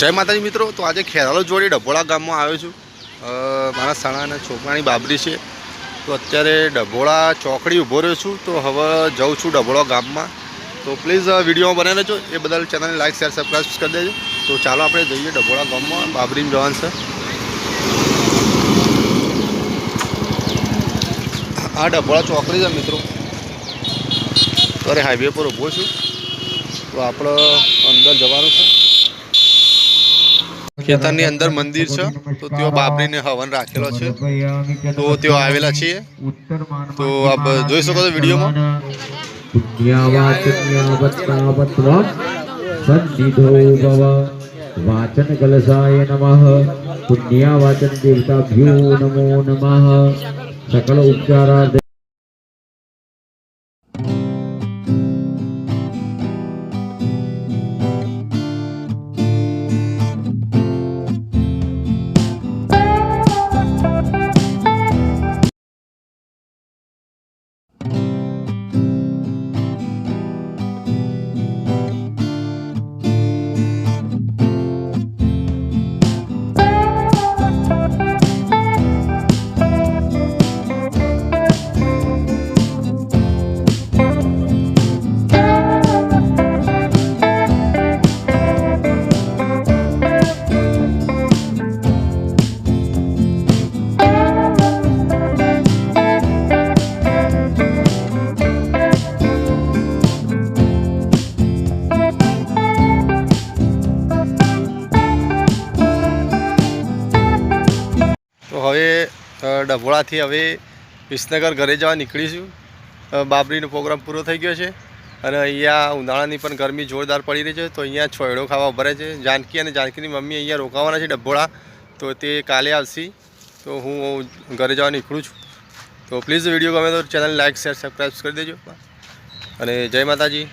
જય માતાજી મિત્રો, તો આજે ખેરાલો જોડે ડભોળા ગામમાં આવ્યો છું. મારા સાણા અને છોકરાની બાબરી છે. તો અત્યારે ડભોળા ચોકડી ઊભો રહ્યો છું, તો હવે જાઉં છું ડભોળા ગામમાં. તો પ્લીઝ વિડીયોમાં બને રહેજો. એ બદલ ચેનલને લાઈક, શેર સબસ્ક્રાઈબ કરી દેજો. તો ચાલો આપણે જઈએ ડભોળા ગામમાં બાબરીને જવાનું છે. આ ડભોળા ચોકડી છે મિત્રો. અરે હાઈવે પર ઊભો છું. તો આપણે અંદર જવાનું. ખેતરની અંદર મંદિર છે. તો તેઓ બાબરીને હવન રાખેલો છે. તો તેઓ આવેલા છીએ. તો આપ જોઈ શકો છો વિડીયોમાં. વાચન કલશાય નમઃ પુણ્યાવાચન દેવતાભ્યો નમો નમઃ સકલ ઉપચારાર્થ તો હવે ડભોળાથી હવે વિસનગર ઘરે જવા નીકળીશું. બાબરીનો પ્રોગ્રામ પૂરો થઈ ગયો છે અને અહીંયા ઉનાળાની પણ ગરમી જોરદાર પડી રહી છે. તો અહીંયા છોયડો ખાવા ભરે છે. જાનકી અને જાનકીની મમ્મી અહીંયા રોકાવાના છે ડભોળા. તો તે કાલે આવશે. તો હું ઘરે જવા નીકળું છું. તો પ્લીઝ વીડિયો ગમે તો ચેનલ લાઈક, શેર સબસ્ક્રાઈબ કરી દેજો. અને જય માતાજી.